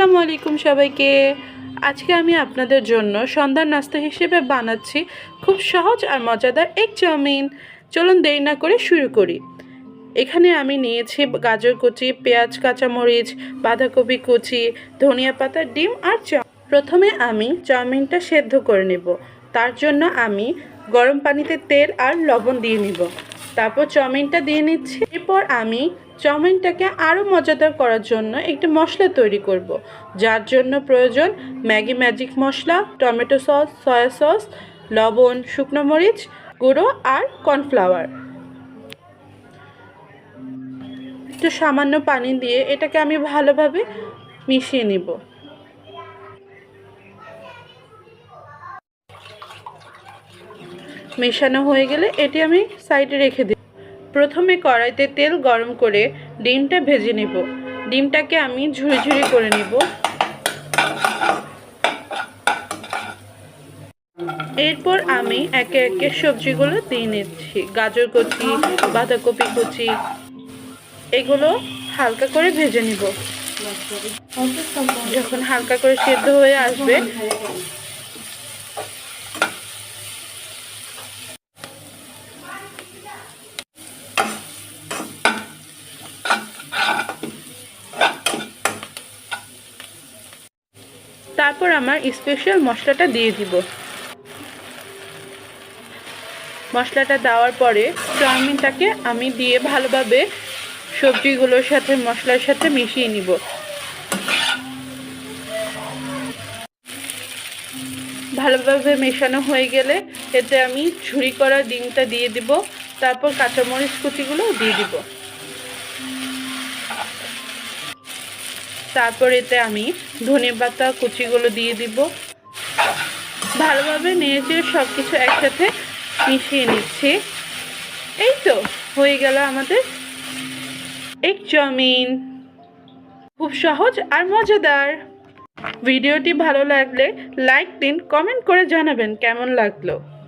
আসসালামু আলাইকুম সবাইকে। আজকে আমি আপনাদের জন্য সন্ধ্যার নাস্তা হিসেবে বানাচ্ছি খুব সহজ আর মজাদার এক চাউমিন। চলুন দেরি না করে শুরু করি। এখানে আমি নিয়েছি গাজর কুচি, পেঁয়াজ, কাঁচামরিচ, বাঁধাকপি কুচি, ধনিয়া পাতা, ডিম আর চাউ। প্রথমে আমি চাউমিনটা সেদ্ধ করে নেব। তার জন্য আমি গরম পানিতে তেল আর লবণ দিয়ে নিব। তারপর চাউমিনটা দিয়ে নিচ্ছি। এরপর আমি চাউমিনটাকে আরও মজাদার করার জন্য একটি মশলা তৈরি করব। যার জন্য প্রয়োজন Maggi magic masala, tomato sauce, soya sauce, লবণ, শুকনো মরিচ, গুঁড়ো আর কর্নফ্লাওয়ার। একটু সামান্য পানি দিয়ে এটাকে আমি ভালোভাবে মিশিয়ে নিব। মেশানো হয়ে গেলে এটি আমি সাইডে রেখে দিই প্রথমে কড়াইতে তেল গরম করে ডিমটা ভেজে নেব। ডিমটাকে আমি ঝুড়ি ঝুড়ি করে নেব। এরপর আমি একে একে সবজিগুলো দিয়ে নিচ্ছি। গাজর কুচি, বাঁধাকপি কুচি, এগুলো হালকা করে ভেজে নিব। যখন হালকা করে সেদ্ধ হয়ে আসবে তারপর আমার স্পেশাল মশলাটা দিয়ে দিব। মশলাটা দেওয়ার পরে চাউমিনটাকে আমি দিয়ে ভালোভাবে সবজিগুলোর সাথে, মশলার সাথে মিশিয়ে নিব। ভালোভাবে মেশানো হয়ে গেলে এতে আমি ঝুরি করা ডিমটা দিয়ে দিব, তারপর কাঁচামরিচ কুচিগুলো দিয়ে দিব। তারপর এতে আমি ধনে পাতা, কুচিগুলো দিয়ে দিব। ভালোভাবে নেড়েচেড়ে সব কিছু একসাথে মিশিয়ে নিচ্ছি। এই তো, হয়ে গেল আমাদের এক চাউমিন। খুব সহজ আর মজাদার। ভিডিওটি ভালো লাগলে লাইক দিন, কমেন্ট করে জানাবেন কেমন লাগল।